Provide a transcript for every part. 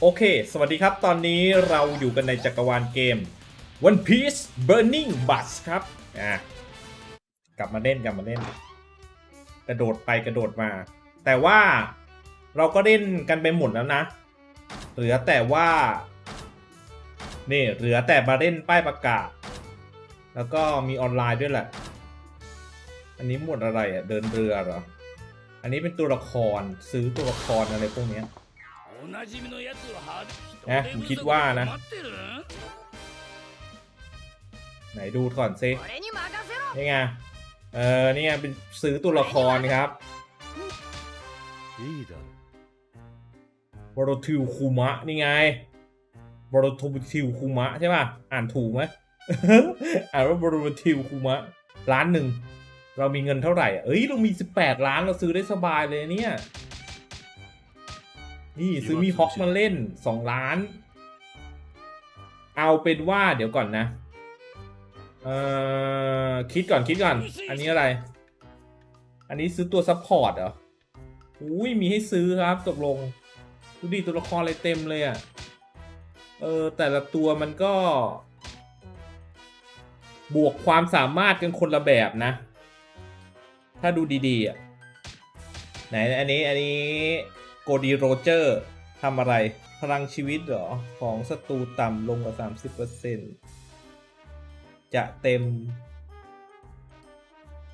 โอเค สวัสดีครับ ตอนนี้เราอยู่กันในจักรวาลเกม One Piece Burning Bus ครับ อะ กลับมาเล่น กลับมาเล่น กระโดดไปกระโดดมา แต่ว่าเราก็เล่นกันไปหมดแล้วนะ เหลือแต่ว่า นี่ เหลือแต่มาเล่นป้ายประกาศ แล้วก็มีออนไลน์ด้วยแหละ อันนี้หมวดอะไรอะ เดินเรือเหรอ อันนี้เป็นตัวละครซื้อตัวละครอะไรพวกนี้นะผมคิดว่านะ ไหนดูก่อนซินี่ไง เออนี่ไงเป็นซื้อตัวละครครับบรทิวคูมะนี่ไงบรทิวคูมะใช่ป่ะ อ่านถูกไหมอ่านว่าบรทิวคูมะร้านหนึ่ง เรามีเงินเท่าไหร่ เอ้ย เรามี 18 ล้าน เราซื้อได้สบายเลยเนี่ย นี่ซื้อมีฮอกมาเล่น 2 ล้าน เอาเป็นว่าเดี๋ยวก่อนนะ เอ่อ คิดก่อนคิดก่อน อันนี้อะไร อันนี้ซื้อตัวซัพพอร์ตเหรอ อุ้ยมีให้ซื้อครับตกลง ดูดิตัวละครอะไรเต็มเลยอะ่ะ เออ แต่ละตัวมันก็ บวกความสามารถกันคนละแบบนะ ถ้าดูดีๆอะไหนอันนี้อันนี้โกดีโรเจอร์ทำอะไร พลังชีวิตเหรอ ของศัตรูต่ำลงกว่า 30%จะเต็ม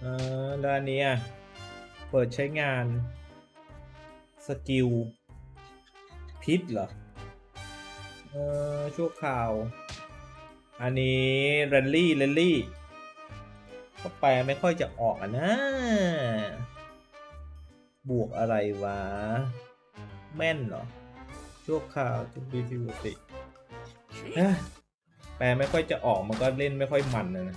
เออแล้วอันนี้อะ เปิดใช้งาน สกิล พิษเหรอ เออชั่วคราว อันนี้เรนลี่เรนลี่ ก็แปลไม่ค่อยจะออกนะ บวกอะไรวะ แม่นเหรอชั่วคราวทุกดีฟิวสิแปลไม่ค่อยจะออกมันก็เล่นไม่ค่อยมันนะนะ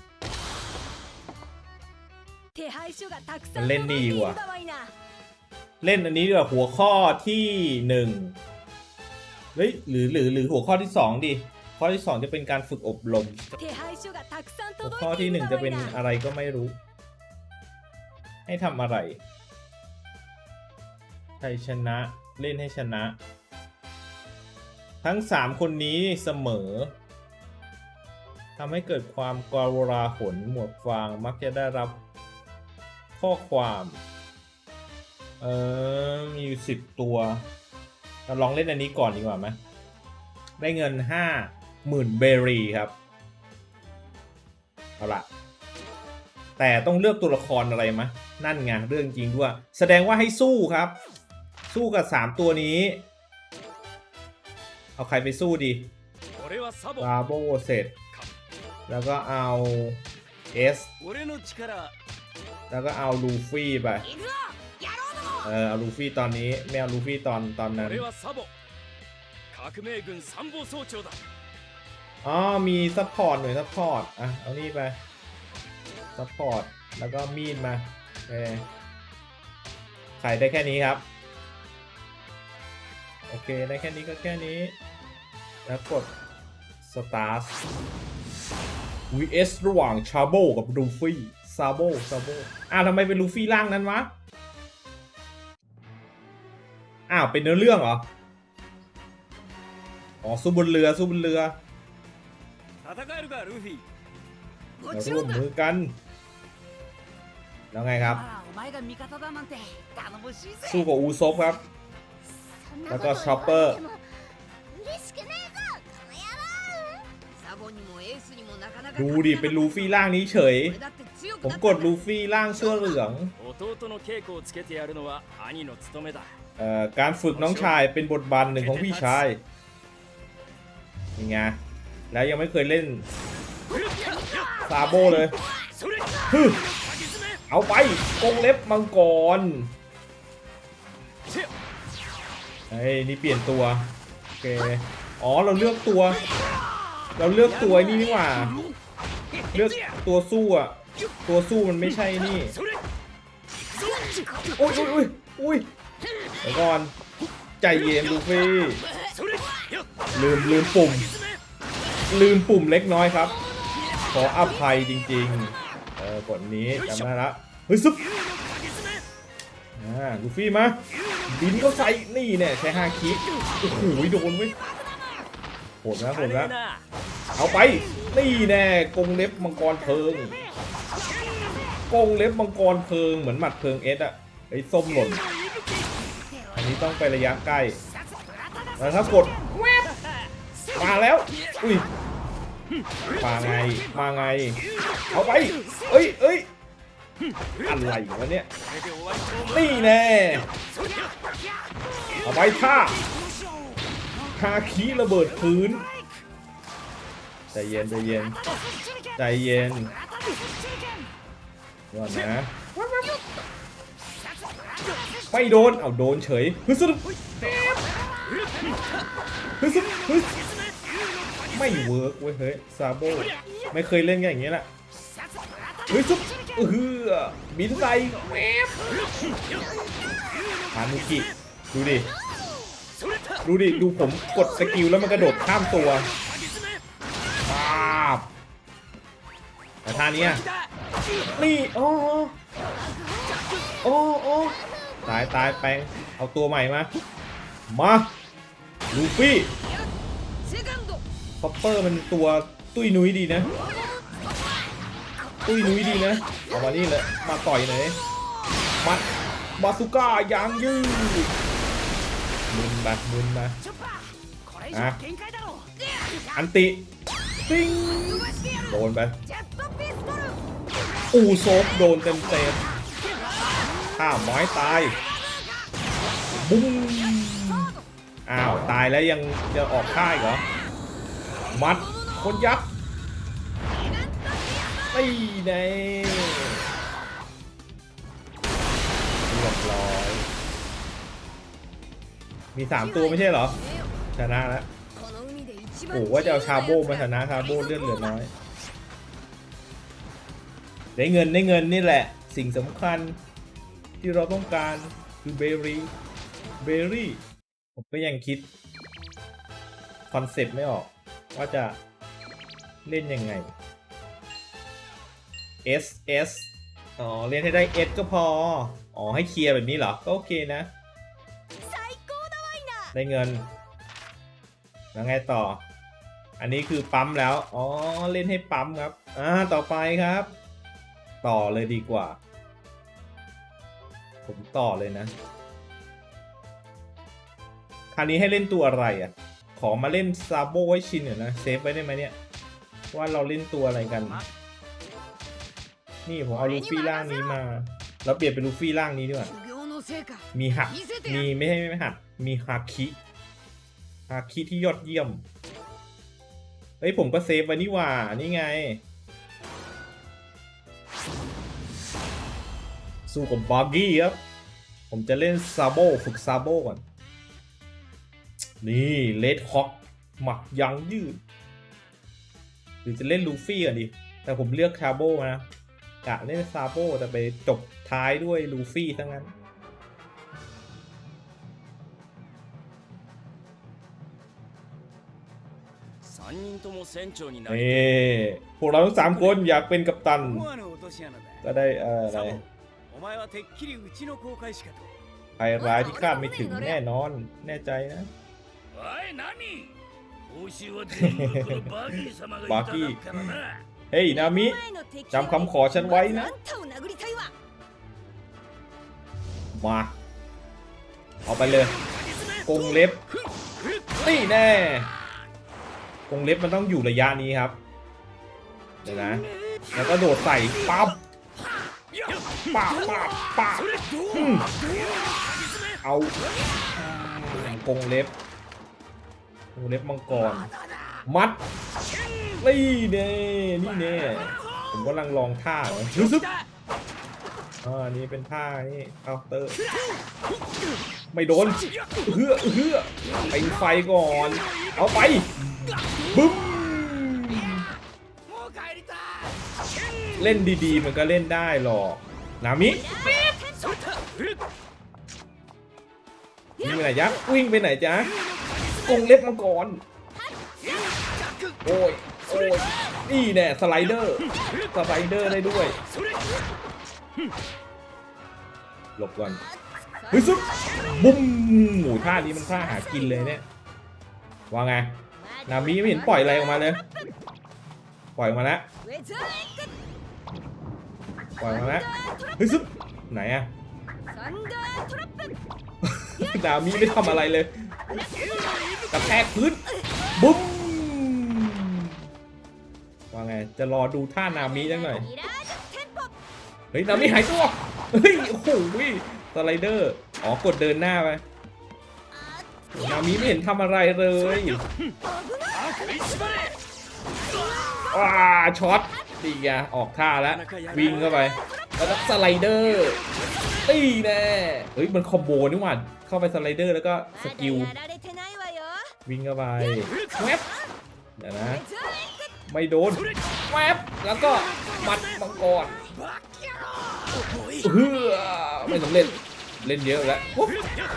มันเล่นดีกว่า เล่นอันนี้ดีกว่าหัวข้อที่หนึ่งเฮ้ยหรือหรือหรือหัวข้อที่สองดี ข้อที่สองจะเป็นการฝึกอบรม ข้อที่หนึ่งจะเป็นอะไรก็ไม่รู้ ให้ทำอะไรใครชนะเล่นให้ชนะ ทั้งสามคนนี้เสมอทำให้เกิดความกรวราหนหมวดฟางมักจะได้รับข้อความเออมีสิบตัวเราลองเล่นอันนี้ก่อนดีกว่าไหมได้เงินห้า หมื่นเบรีครับ เอาละแต่ต้องเลือกตัวละครอะไรมะ นั่นไงเรื่องจริงด้วย แสดงว่าให้สู้ครับ สู้กับสามตัวนี้ เอาใครไปสู้ดีบาโบเสร็จ แล้วก็เอาเอสแล้วก็เอาลูฟี่ไป เออเอาลูฟี่ตอนนี้ ไม่เอาลูฟี่ตอนตอนนั้น อ๋อมีซัพพอร์ตหน่วยซัพพอร์ตอะเอานี่ไปซัพพอร์ตแล้วก็มีดมาเอขายได้แค่นี้ครับ โอเคได้แค่นี้ก็แค่นี้ แล้วกด start vs ระหว่างชาโบกับลูฟี่ซาโบซาโบอ้าวทำไมเป็นลูฟี่ร่างนั้นวะอ้าวเป็นเนื้อเรื่องเหรอ อ๋อสู้บนเรือสู้บนเรือ 戦えるかルフィも เรา ち ร่ ろ วม んだ มือกัน แล้วไงครับ あらお前が味方だなんて頼もしいぜ สู้กับอูซบครับ そんなแล้ว こ ก็ と ชอปเปอร์ 言われても嬉しくねえぞこの野郎サボにもエースにもなかなか ดูดิ เป็นลูฟี่ร่างนี้เฉย 俺だって強く ผม なった ก ん ด だ ลูฟี่ร่างเสื้อเหลือง 弟の稽古をつけてやるのは兄の務めだ เอ่อ การฝึกน้องชายเป็นบทบาทหนึ่งของพี่ชายยังไง แล้วยังไม่เคยเล่นซาโบเลยเอาไปกงเล็บมังกรเฮ้ยนี่เปลี่ยนตัวโอเคอ๋อเราเลือกตัว เราเลือกตัวนี่นี่หว่าเลือกตัวสู้อะตัวสู้มันไม่ใช่นี่อุ้ยอุ้ยอุ้ยอุ้ยเดี๋ยวก่อนใจเย็นลูฟี่ลืมลืมปุ่ม ลืมปุ่มเล็กน้อยครับ ขออภัยจริงๆ เออกดนี้จำได้ละ เฮ้ยซุปอ่ากูฟี่มา บินเข้าใส่นี่เนี่ยใช้ห้าคิโอ้โหโดนเว้ยโหดนะโหดนะเอาไป นี่แน่กงเล็บมังกรเพิงกงเล็บมังกรเพิงเหมือนหมัดเพิงเอสอะไอ้ส้มหล่น อันนี้ต้องไประยะใกล้แล้วถ้ากดมาแล้ว อุ้ย มาไง มาไง เอาไป เอ้ยเอ้ยอะไรวะเนี่ย นี่แน่ เอาไปท่าคาคีระเบิดพื้น ใจเย็นใจเย็น ใจเย็นก่อนนะ ไม่โดน เอาโดนเฉยฮึซึบฮึซึบฮึ ไม่เวิร์กเว้ยเฮ้ยซาโบไม่เคยเล่นกันอย่างเงี้ยแหละเฮ้ยซุปเออบินใส่แวบฮานุกิดูดิดูดิ ดูผมกดสกิลแล้วมันกระโดดข้ามตัวป้าบแต่ท่านี้นี่โอ้โอ้โอ้ตายตายแปลงเอาตัวใหม่มา มา ลูฟี่ ป๊อปเปอร์มันตัวตุ้ยนุ้ยดีนะ ตุ้ยนุ้ยดีนะเอามานี่เลยมาต่อยหน่อยมัดบาสุก้ายางยืดมุนมามุนมาอะอันติติ้งโดนไปอูโซฟโดนเต็มเต็มข้าม้อยตาย บุ้งอ้าว ตายแล้วยังจะออกค่ายเหรอ มัด คนยับไอ้ในเรียบร้อย มีสามตัวไม่ใช่เหรอ ชนะแล้วโอ้ว่าจะเอาชาโบมาชนะชาโบเลื่อนเหลือน้อย ได้เงินได้เงินนี่แหละ สิ่งสำคัญที่เราต้องการคือเบอร์รี่เบอร์รี่ ผมก็ยังคิด คอนเซปต์ไม่ออก ว่าจะเล่นยังไง S S อ๋อ เล่นให้ได้ S ก็พอ อ๋อ ให้เคลียร์แบบนี้เหรอ ก็โอเคนะ ได้เงิน แล้วไงต่อ อันนี้คือปั๊มแล้ว อ๋อ เล่นให้ปั๊มครับ อ่า ต่อไปครับ ต่อเลยดีกว่า ผมต่อเลยนะคราวนี้ให้เล่นตัวอะไรอะ ขอมาเล่นซาโบไว้ชินหน่อยนะเซฟไว้ได้ไหมเนี่ย ว่าเราเล่นตัวอะไรกัน นี่ผมเอาลูฟี่ร่างนี้มา แล้วเปลี่ยนเป็นลูฟี่ร่างนี้ด้วยมีหักมีไม่ใช่ไม่หักมีฮาคิฮาคิที่ยอดเยี่ยมเฮ้ยผมก็เซฟไว้นี่ว่า นี่ไง สู้กับบาร์กี้ครับ ผมจะเล่นซาโบฝึกซาโบก่อน นี่เลดคอกหมักยังยืด หรือจะเล่นลูฟี่ก่อดิ แต่ผมเลือกชาโบนะกะเล่นซาโบแต่ไปจบท้ายด้วยลูฟี่ทั้งนั้น นี่พวกเราทั้งสามคนอยากเป็นกัปตัน ก็ได้อะไรใครร้ายที่คาดไม่ถึงแน่นอน แน่ใจนะ บากี้เฮ้ยนามิจำคำขอฉันไว้นะ มา เอาไปเลยกงเล็บนี่แน่กงเล็บมันต้องอยู่ระยะนี้ครับเดี๋ยวนะ แล้วก็โดดใส่ปั๊บปั๊บปั๊บปั๊บเอากงเล็บ กรงเล็บมังกร มัดนี่เน่นี่เน่ผมกำลังลองท่าก่อนรู้สึกอ่านี่เป็นท่านี่เคาน์เตอร์ ไม่โดนเฮือเฮือไปไฟก่อน เอาไปบึ้มเล่นดีๆ มันก็เล่นได้หรอกนามิวิ่งไปไหนจ๊ะวิ่งไปไหนจ๊ะ กงเล็บมังกรโอ้ยโอ้ยนี่แน่สไลเดอร์สไลเดอร์ได้ด้วยหลบก่อนเฮ้ยซุปบุ้มหมูท่านี้มันท่าหากินเลยเนี่ยว่าไงนามิไม่เห็นปล่อยอะไรออกมาเลย ปล่อยมาแล้วปล่อยมาแล้วเฮ้ยซุปไหนอะนามิไม่ทำอะไรเลย กระแทกพื้นบุ้มว่าไง จะรอดูท่านามิยังไงเฮ้ยนามิหายตัว เฮ้ย โอ้โหสไลเดอร์ อ๋อ กดเดินหน้าไปนามิไม่เห็นทำอะไรเลยว้าช็อตดีอะออกท่าแล้ว วิ่งเข้าไป แล้วสไลเดอร์ ตีแน่เฮ้ยมันคอมโบนี่หว่าเข้าไปสไลเดอร์แล้วก็สกิลวิ่งเข้าไปแวบเดี๋ยวนะ ไม่โดนแวบแล้วก็มัดมังกรเฮือไม่สำเร็จเล่นเยอะแล้ว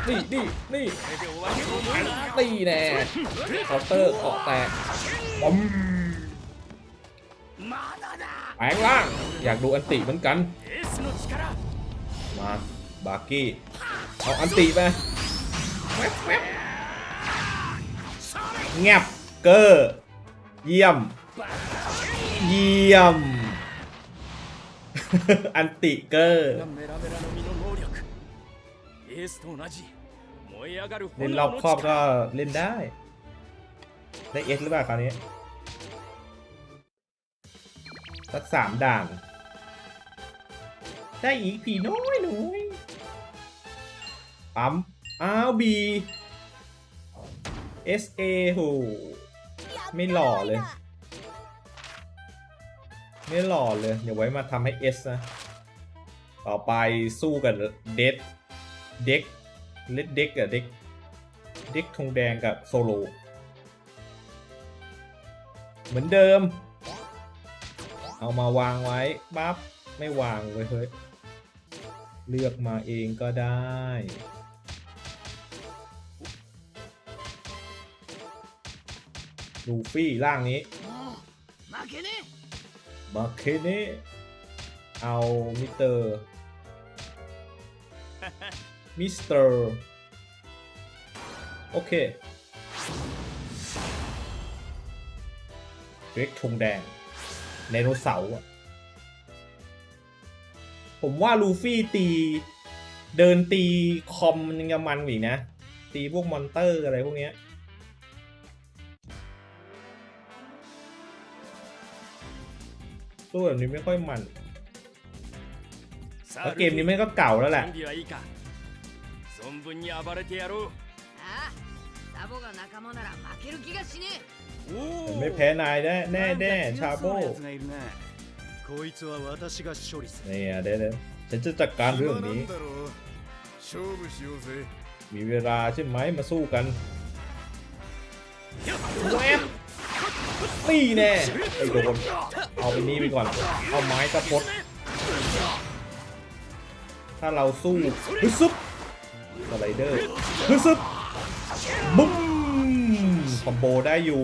นี่นี่นี่ตีแน่คอน์เตอร์ขกาะแตกปมแปลงล่าง อยากดูอันติเหมือนกัน มาบาร์กี้เอาอันติไปแงียบเกอร์เยี่ยม เยี่ยม อันติเกอร์เล่นรอบครอบก็เล่นได้ ได้เอสหรือเปล่าคราวนี้สักสามด่าน ได้อีกผีน้อยหน้อยปั๊มอ้าวบี S A โหไม่หล่อเลย ไม่หล่อเลย เดี๋ยวไว้มาทำให้ S นะ ต่อไปสู้กับเด็ดเด็กเล็ดเด็กกับเด็กเด็กธงแดงกับโซโล เหมือนเดิม เอามาวางไว้ปั๊บไม่วางเลยเฮ้ย เลือกมาเองก็ได้ ลูฟี่ร่างนี้ มาเคเน่มาเคเน่เอามิสเตอร์ มิสเตอร์ โอเคเร็กธงแดงไดโนเสาร์อะ ผมว่าลูฟี่ตี เดินตีคอมมัยังมันอีกนะ ตีพวกมอนเตอร์อะไรพวกเนี้ยตู้แบบนี้ไม่ค่อยมันแล้วเกมนี้ไม่ก็เก่าแล้วแหละไม่แพ้นายแน่แน่แน่ชาโบ こいつは私が処理する เนี่ยเดี๋ยวเดี๋ยวฉันจะจัดการเรื่องนี้ だろう勝負しようぜ มีเวลาใช่ไหมมาสู้กันแวบตีแน่ไอ้โดน เอาไปนี้ไปก่อน เอาไม้ตะพด ถ้าเราสู้ฮึซึบสไลเดอร์ฮึซึบบุ้มคอมโบได้อยู่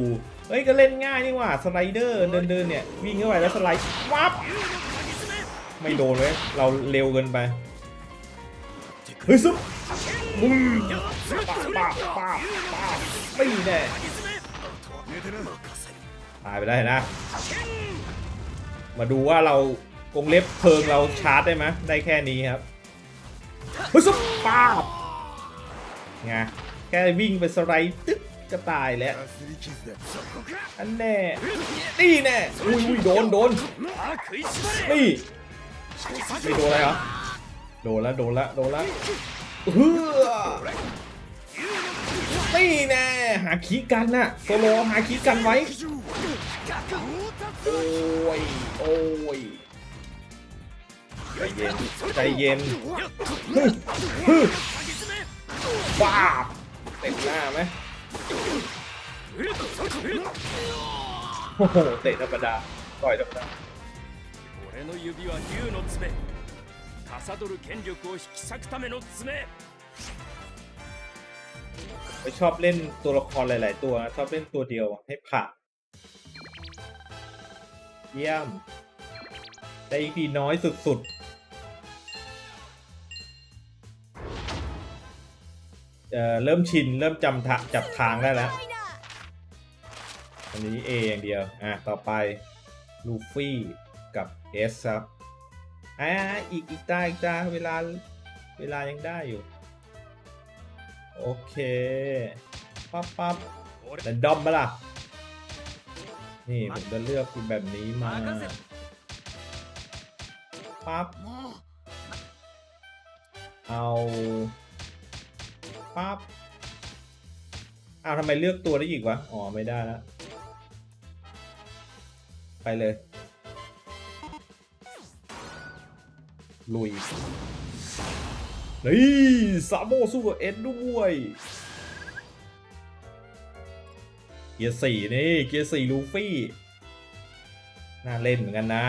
เฮ้ยก็เล่นง่ายนี่หว่าสไลเดอร์เดินเดินๆเนี่ยวิ่งเข้าไปแล้วสไลด์วับไม่โดนเลยเราเร็วเกินไปเฮ้ยซุปมป้าป้าป้าป้าไม่แน่ตายไปได้นะ มาดูว่าเรากรงเล็บเพลิงเราชาร์จได้ไหมได้แค่นี้ครับเฮ้ยซุปป้าไงแค่วิ่งไปสไลด์ตึ๊ จะตายแล้ว อันแน่ นี่แน่ อุ้ยอุยโดนโดน นี่ ไม่โดนอะไรเหรอ โดนละโดนละโดนละเนี่แน่ หาคีกันน่ะ โซโลหาคีกันไว้ โอ้ย โอ้ยใจเย็น ใจเย็นฮึฮึบ้าเต็มหน้าไหม โอ้โห เตะธรรมดา ต่อยธรรมดา 俺の指は竜の爪司る権力を引き裂くための爪 ไม่ชอบเล่นตัวละครหลาย ๆ ตัวนะชอบเล่นตัวเดียวให้ผ่านเยี่ยม ได้ EP น้อยสุด ๆ เริ่มชินเริ่มจำทะจับทางได้แล้วอันนี้ A อย่างเดียว อะ ต่อไปลูฟี่กับ S ครับ อ่าอีก อีกตาอีกตาเวลา เวลายังได้อยู่ โอเค ปั๊บปั๊บแต่ดอมมาล่ะ นี่ ผมจะเลือกคุณแบบนี้มา ปั๊บ เอา ปั๊บเอาวทำไมเลือกตัวได้อีกวะ อ๋อ ไม่ได้แล้ว ไปเลย ลุยนี่ซาโบสู้กับเอ็ดด้วยเกียร์สี่นี่ เกียร์สี่ลูฟี่ น่าเล่นเหมือนกันนะ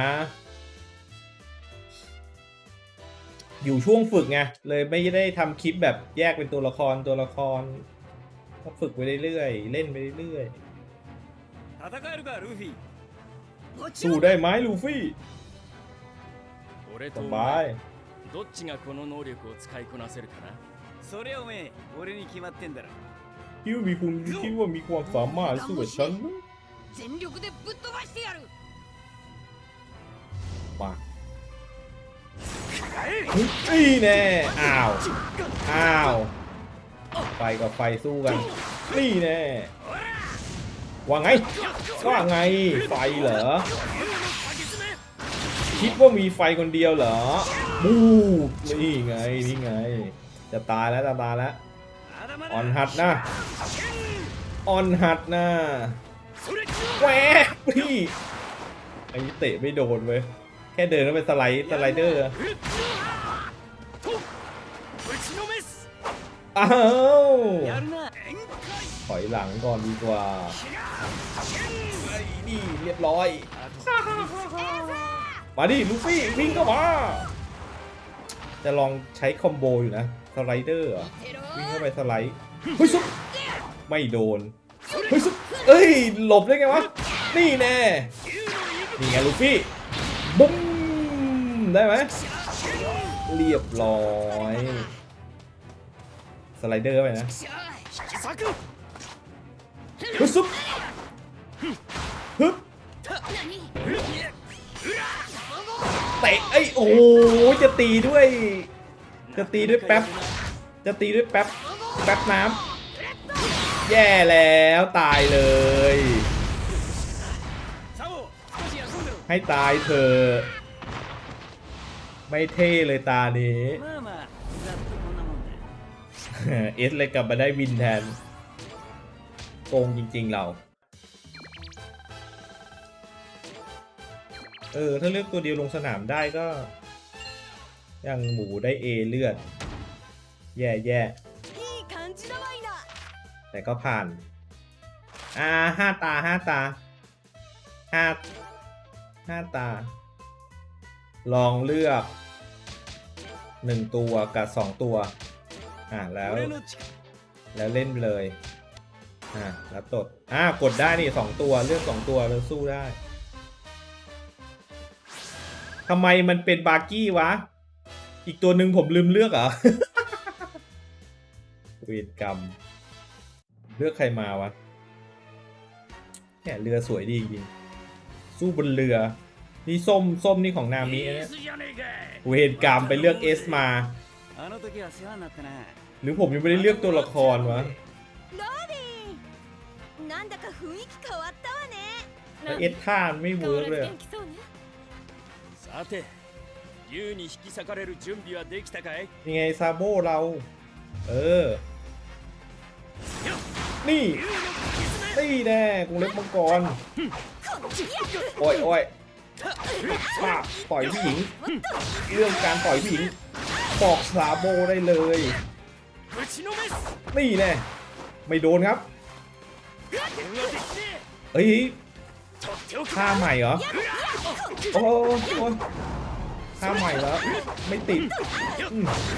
อยู่ช่วงฝึกไง เลยไม่ได้ทำคลิปแบบแยกเป็นตัวละครตัวละคร ก็ฝึกไปเรื่อยๆ เล่นไปเรื่อย 戦えるかルフィๆ もちろ สู้ ん ได้ไหมลูฟี่ 俺 ส とお บาย 前どっちがこの能力を使いこなせるかなそりゃおめえ俺に決まってんだろ คิดว่ามีคุณคิดว่ามีความสามารถสู้กับฉันนะ 全力でぶっ飛ばしてやる มา นี่แน่ อ้าว อ้าว ไฟกับไฟสู้กัน นี่แน่ ว่าไง ว่าไง ไฟเหรอ คิดว่ามีไฟคนเดียวเหรอบูนี่ไง นี่ไง จะตายแล้วจะตายแล้วอ่อนหัดนะอ่อนหัดนะแหวพี่ไอ้เตะไม่โดนเว้ย ค่เดินก็เป็นสไลด์สไลเดอร์อ้าวถอยหลังก่อนดีกว่านี่เรียบร้อย มาดิลูฟี่วิ่งเข้ามา จะลองใช้คอมโบอยู่นะสไลเดอร์วิ่งเข้าไปสไลด์เฮ้ยซุปไม่โดนเฮ้ยซุปเอ้ยหลบได้ไงวะนี่แน่นี่ไงลูฟี่บุ้ม ได้ไหมเรียบร้อยสไลเดอร์ไปนะฮึบซุเตะไอ้โอ้จะตีด้วย จะตีด้วยแป๊บ จะตีด้วยแป๊บ แป๊บน้ำแย่แล้วตายเลย ให้ตายเธอ ไม่เท่เลยตานี้ เอสเลยกลับมาได้วินแทน โกงจริง ๆ เรา เออ ถ้าเลือกตัวเดียวลงสนามได้ก็ยังหมูได้เอเลือด แย่แย่แต่ก็ผ่าน อ่าห้าตาห้าตาห้าห้าตา ลองเลือกหนึ่งตัวกับสองตัว อ่าแล้ว แล้วเล่นเลย อ่าแล้วตด อ่ากดได้นี่สองตัวเลือกสองตัวแล้วสู้ได้ทำไมมันเป็นบาร์กี้วะ อีกตัวหนึ่งผมลืมเลือกเหรอเวรกรรม เลือกใครมาวะเนี่ยเรือสวยดีจริงสู้บนเรือ นี่ส้มส้มนี่ของนามินะเวรกรรมไปเลือกเอสมาหรือผมยังไม่ได้เลือกตัวละครวะเอสท่าไม่เวิร์กเลยยังไงซาโบเรา เออ นี่ นี่แน่กูเล็บมังกร โอ้ยโอ้ย ปล่อยผู้หญิง เรื่องการปล่อยผู้หญิงบอกสาโบได้เลย นี่แน่ไม่โดนครับ เฮ้ยท่าใหม่เหรอ โอ้ยท่าใหม่แล้ว ไม่ติด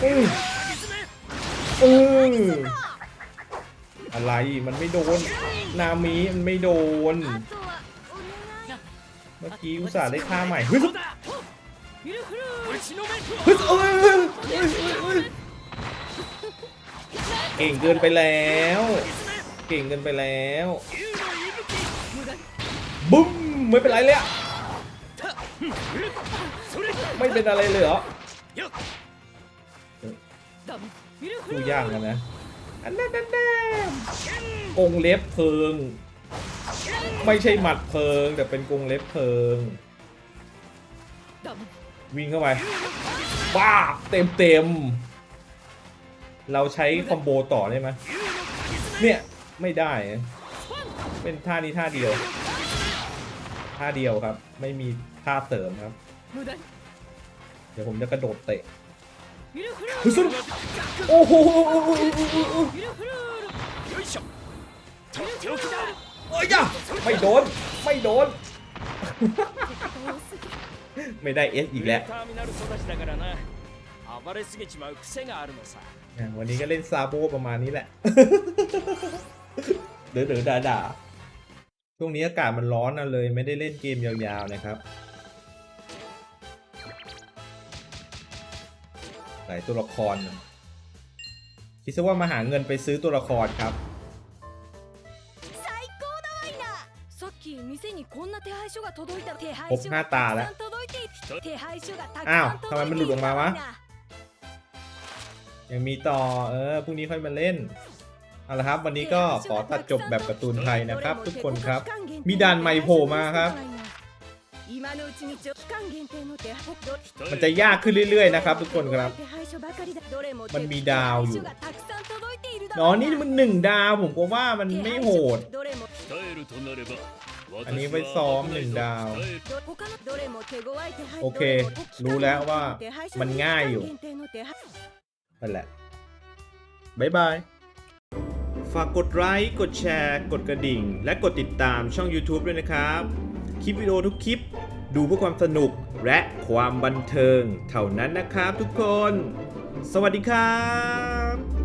อืออะไรมันไม่โดน นามีมันไม่โดน เมื่อกี้อุตส่าห์เล่ท่าใหม่ฮึบฮึบโอ้ยเก่งเกินไปแล้ว เก่งเกินไปแล้วบึ้มไม่เป็นไรเลยอะไม่เป็นอะไรเลยเหรอดูยากกันนะอันนั้นนั่นกงเล็บเพิง ไม่ใช่หมัดเพลิง แต่เป็นกรงเล็บเพลิง วิ่งเข้าไปบ้าบเต็มเต็มๆเราใช้คอมโบต่อได้ไหมเนี่ย ไม่ได้นะเป็นท่านี้ท่าเดียว ท่าเดียวครับ ไม่มีท่าเสริมครับ เดี๋ยวผมจะกระโดดเตะฮึสุดโอ้โห โอ้ยไม่โดน ไม่โดน ไม่ได้เอสอีกแล้ววันนี้ก็เล่นซาโบประมาณนี้แหละ เดือดเดือด่าช่วงนี้อากาศมันร้อนนะเลย ไม่ได้เล่นเกมยาวๆนะครับ หลายตัวละครคิดซะว่ามาหาเงินไปซื้อตัวละครครับ 店にこんな手配書が届いた手配ครบ 書 ห้า が ตา たく แล้ว さん届いている手配書がたく อ้าว さん ทำไมมันหลุ 届い ด て อย อกมาวะ るわいな ยังมีต่อ เออ พรุ่งนี้ค่อยมาเล่น เอาละครับ วันนี้ก็ขอตัดจบแบบการ์ตูนไทยนะครับ ทุกคนครับ มีด่านใหม่โผล่มาครับ 今のうちに期間限定の手配 มันจะยากขึ้นเรื่อยๆนะครับ ทุกคนครับ 手配書ばかりだどれも มันมีดาวอยู่ 手配書がたくさん届いているだ อ๋อนี่มันหนึ่งดาว ผมก็ว่ามันไม่โหด อันนี้ไว้ซ้อมหนึ่งดาว โอเค รู้แล้วว่ามันง่ายอยู่นั่นแหละบายบาย ฝากกดไลค์ กดแชร์ กดกระดิ่ง และกดติดตามช่อง YouTube ด้วยนะครับ คลิปวิดีโอทุกคลิป ดูเพื่อความสนุกและความบันเทิง เท่านั้นนะครับทุกคน สวัสดีครับ